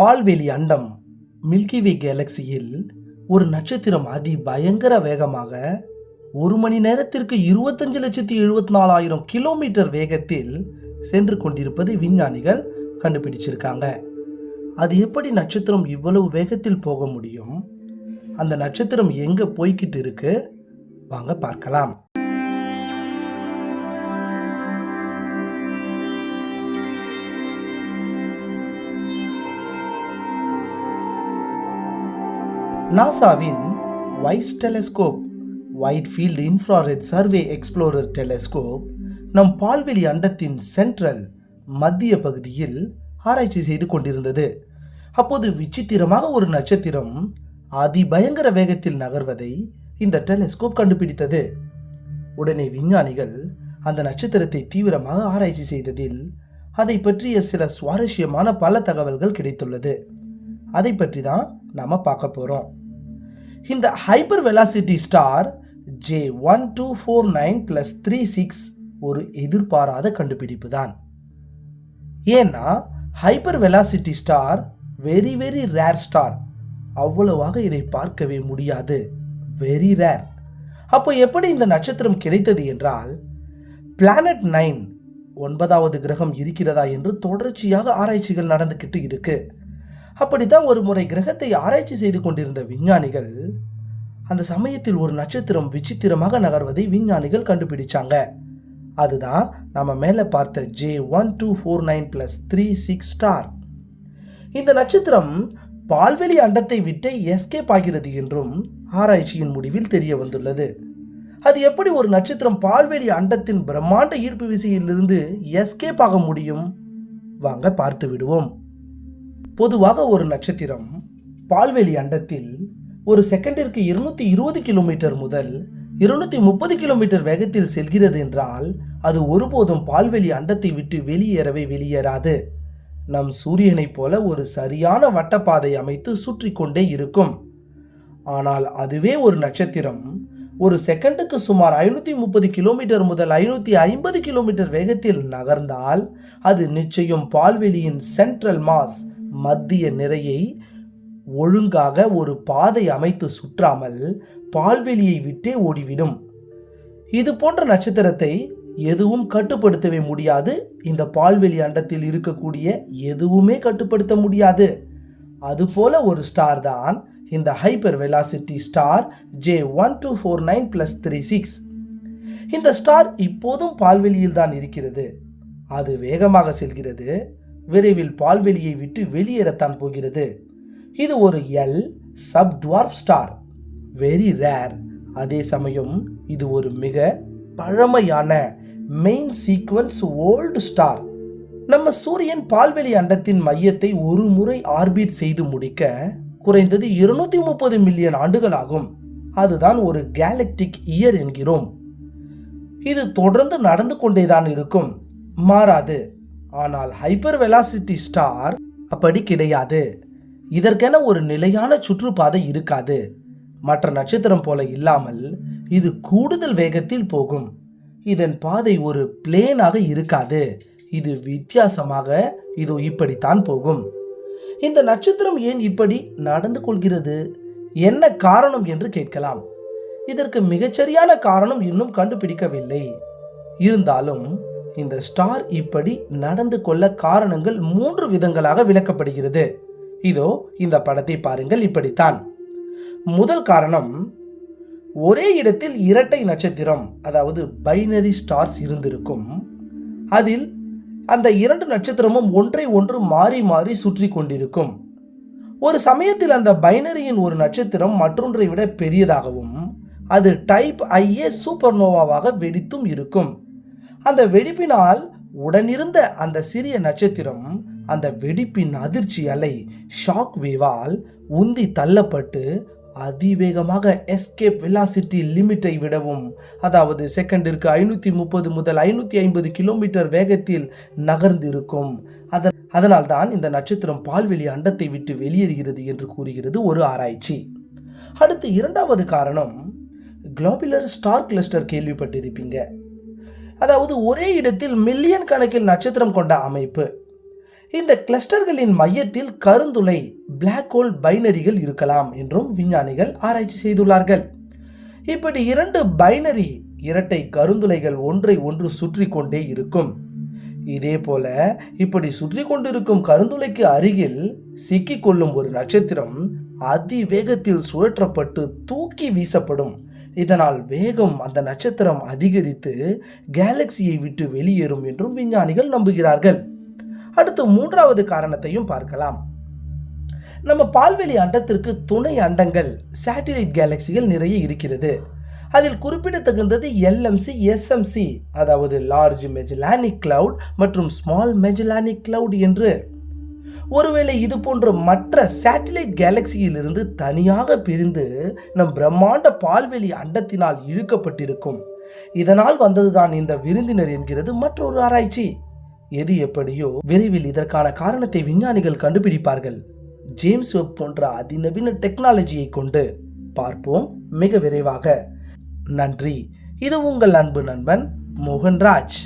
பால்வெளி அண்டம் மில்கிவே கேலக்சியில் ஒரு நட்சத்திரம் அதி பயங்கர வேகமாக ஒரு மணி நேரத்திற்கு இருபத்தஞ்சு லட்சத்தி எழுபத்தி நாலாயிரம் கிலோமீட்டர் வேகத்தில் சென்று கொண்டிருப்பதை விஞ்ஞானிகள் கண்டுபிடிச்சிருக்காங்க. அது எப்படி நட்சத்திரம் இவ்வளவு வேகத்தில் போக முடியும்? அந்த நட்சத்திரம் எங்கே போய்கிட்டு இருக்கு? வாங்க பார்க்கலாம். நாசாவின் wise telescope wide field infrared survey explorer telescope நம் பால்வெளி அண்டத்தின் சென்ட்ரல் மத்திய பகுதியில் ஆராய்ச்சி செய்து கொண்டிருந்தது. அப்போது விசித்திரமாக ஒரு நட்சத்திரம் அதிபயங்கர வேகத்தில் நகர்வதை இந்த டெலஸ்கோப் கண்டுபிடித்தது. உடனே விஞ்ஞானிகள் அந்த நட்சத்திரத்தை தீவிரமாக ஆராய்ச்சி செய்ததில் அதை பற்றிய சில சுவாரஸ்யமான பல தகவல்கள் கிடைத்துள்ளது. அதை பற்றி தான் நாம் பார்க்க போகிறோம் இந்த hyper velocity star J one two four nine plus three six ஒரு எதிர்பாராத கண்டுபிடிப்பு தான் ஏன்னா hyper velocity star very very rare star அவ்வளவாக இதை பார்க்கவே முடியாது. வெரி ரேர் அப்போ எப்படி இந்த நட்சத்திரம் கிடைத்தது என்றால் பிளானட் நைன் ஒன்பதாவது கிரகம் இருக்கிறதா என்று தொடர்ச்சியாக ஆராய்ச்சிகள் நடந்துக்கிட்டு இருக்குது அப்படித்தான் ஒரு முறை கிரகத்தை ஆராய்ச்சி செய்து கொண்டிருந்த விஞ்ஞானிகள் அந்த சமயத்தில் ஒரு நட்சத்திரம் விசித்திரமாக நகர்வதை விஞ்ஞானிகள் கண்டுபிடிச்சாங்க. அதுதான் நம்ம மேலே பார்த்த J one two four nine plus three six star இந்த நட்சத்திரம் பால்வெளி அண்டத்தை விட்டு எஸ்கேப் ஆகிறது என்றும் ஆராய்ச்சியின் முடிவில் தெரிய வந்துள்ளது. அது எப்படி ஒரு நட்சத்திரம் பால்வெளி அண்டத்தின் பிரம்மாண்ட ஈர்ப்பு விசையிலிருந்து எஸ்கேப் ஆக முடியும்? வாங்க பார்த்து விடுவோம். பொதுவாக ஒரு நட்சத்திரம் பால்வெளி அண்டத்தில் ஒரு செகண்டிற்கு இருநூத்தி இருபது கிலோமீட்டர் முதல் இருநூத்தி முப்பது கிலோமீட்டர் வேகத்தில் செல்கிறது என்றால் அது ஒருபோதும் பால்வெளி அண்டத்தை விட்டு வெளியேறவே வெளியேறாது. நம் சூரியனைப் போல ஒரு சரியான வட்டப்பாதை அமைத்து சுற்றி கொண்டே இருக்கும். ஆனால் அதுவே ஒரு நட்சத்திரம். ஒரு செகண்டுக்கு சுமார் ஐநூற்றி முப்பது கிலோமீட்டர் முதல் ஐநூற்றி ஐம்பது கிலோமீட்டர் வேகத்தில் நகர்ந்தால் அது நிச்சயம் பால்வெளியின் சென்ட்ரல் மாஸ் மத்திய நிறையை ஒழுங்காக ஒரு பாதை அமைத்து சுற்றாமல் பால்வெளியை விட்டே ஓடிவிடும். இது போன்ற நட்சத்திரத்தை எதுவும் கட்டுப்படுத்தவே முடியாது. இந்த பால்வெளி அண்டத்தில் இருக்கக்கூடிய எதுவுமே கட்டுப்படுத்த முடியாது. அதுபோல ஒரு ஸ்டார் தான் இந்த hyper velocity star J one two four nine plus three six இந்த ஸ்டார் இப்போதும் பால்வெளியில் தான் இருக்கிறது. அது வேகமாக செல்கிறது. விரைவில் பால்வெளியை விட்டு வெளியேறத்தான் போகிறது. இது ஒரு L sub dwarf star very rare அதே சமயம் இது ஒரு மிக பழமையான மெயின் சீக்வன்ஸ் ஓல்டு ஸ்டார் நம்ம சூரியன் பால்வெளி அண்டத்தின் மையத்தை ஒரு முறை ஆர்பிட் செய்து முடிக்க குறைந்தது இருநூத்தி முப்பது மில்லியன் ஆண்டுகள் ஆகும். அதுதான் ஒரு கேலக்டிக் இயர் என்கிறோம். இது தொடர்ந்து நடந்து கொண்டேதான் இருக்கும். மாறாது ஆனால் ஹைப்பர் வெலாசிட்டி ஸ்டார் அப்படி கிடையாது. இதற்கென ஒரு நிலையான சுற்றுப்பாதை இருக்காது. மற்ற நட்சத்திரம் போல இல்லாமல் இது கூடுதல் வேகத்தில் போகும். இதன் பாதை ஒரு பிளேனாக இருக்காது. இது வித்தியாசமாக இது இப்படித்தான் போகும். இந்த நட்சத்திரம் ஏன் இப்படி நடந்து கொள்கிறது? என்ன காரணம் என்று கேட்கலாம். இதற்கு மிகச்சரியான காரணம் இன்னும் கண்டுபிடிக்கவில்லை. இருந்தாலும் இந்த ஸ்டார் இப்படி நடந்து கொள்ள காரணங்கள் மூன்று விதங்களாக விளக்கப்படுகிறது. இதோ இந்த படத்தை பாருங்கள் இப்படித்தான். முதல் காரணம் ஒரே இடத்தில் இரட்டை நட்சத்திரம் அதாவது பைனரி ஸ்டார்ஸ் இருந்திருக்கும். அதில் அந்த இரண்டு நட்சத்திரமும் ஒன்றை ஒன்று மாறி மாறி சுற்றி கொண்டிருக்கும். ஒரு சமயத்தில் அந்த பைனரியின் ஒரு நட்சத்திரம் மற்றொன்றை விட பெரியதாகவும் அது டைப் ஐஏ சூப்பர்னோவாவாக வெடித்தும் இருக்கும். அந்த வெடிப்பினால் உடனிருந்த அந்த சிறிய நட்சத்திரம் அந்த வெடிப்பின் அதிர்ச்சி அலை ஷாக் வேவால் உந்தி தள்ளப்பட்டு அதிவேகமாக எஸ்கேப் வெலாசிட்டி லிமிட்டை விடவும். அதாவது செகண்டிற்கு ஐநூற்றி முப்பது முதல் ஐநூற்றி ஐம்பது கிலோமீட்டர் வேகத்தில் நகர்ந்திருக்கும். அதன் அதனால்தான் இந்த நட்சத்திரம் பால்வெளி அண்டத்தை விட்டு வெளியேறுகிறது என்று கூறுகிறது ஒரு ஆராய்ச்சி. அடுத்து இரண்டாவது காரணம் குளோபிலர் ஸ்டார் கிளஸ்டர் கேள்விப்பட்டிருப்பீங்க. அதாவது ஒரே இடத்தில் மில்லியன் கணக்கில் நட்சத்திரம் கொண்ட அமைப்பு. இந்த கிளஸ்டர்களின் மையத்தில் கருந்துளை பிளாக் ஹோல் பைனரிகள் இருக்கலாம் என்றும் விஞ்ஞானிகள் ஆராய்ச்சி செய்துள்ளார்கள். இப்படி இரண்டு பைனரி இரட்டை கருந்துளைகள் ஒன்றை ஒன்று சுற்றி கொண்டே இருக்கும். இதே போல இப்படி சுற்றி கொண்டிருக்கும் கருந்துளைக்கு அருகில் சிக்கிக் கொள்ளும் ஒரு நட்சத்திரம் அதிவேகத்தில் சுழற்றப்பட்டு தூக்கி வீசப்படும் இதனால் வேகம் அந்த நட்சத்திரம் அதிகரித்து கேலக்சியை விட்டு வெளியேறும் என்றும் விஞ்ஞானிகள் நம்புகிறார்கள். அடுத்து மூன்றாவது காரணத்தையும் பார்க்கலாம். நம்ம பால்வெளி அண்டத்திற்கு துணை அண்டங்கள் சேட்டிலைட் கேலக்சிகள் நிறைய இருக்கிறது. அதில் குறிப்பிடத்தகுந்தது எல்எம்சி எஸ்எம்சி அதாவது லார்ஜ் மெஜலானிக் கிளவுட் மற்றும் ஸ்மால் மெஜலானிக் கிளவுட் என்று ஒருவேளை இது போன்ற மற்ற சேட்டிலைட் கேலக்சியிலிருந்து தனியாக பிரிந்து நம் பிரம்மாண்ட பால்வெளி அண்டத்தினால் இழுக்கப்பட்டிருக்கும். இதனால் வந்ததுதான் இந்த விருந்தினர் என்கிறது மற்றொரு ஆராய்ச்சி. எது எப்படியோ விரைவில் இதற்கான காரணத்தை விஞ்ஞானிகள் கண்டுபிடிப்பார்கள். ஜேம்ஸ் வெப் போன்ற அதிநவீன டெக்னாலஜியை கொண்டு பார்ப்போம் மிக விரைவாக. நன்றி. இது உங்கள் அன்பு நண்பன் மோகன்ராஜ்.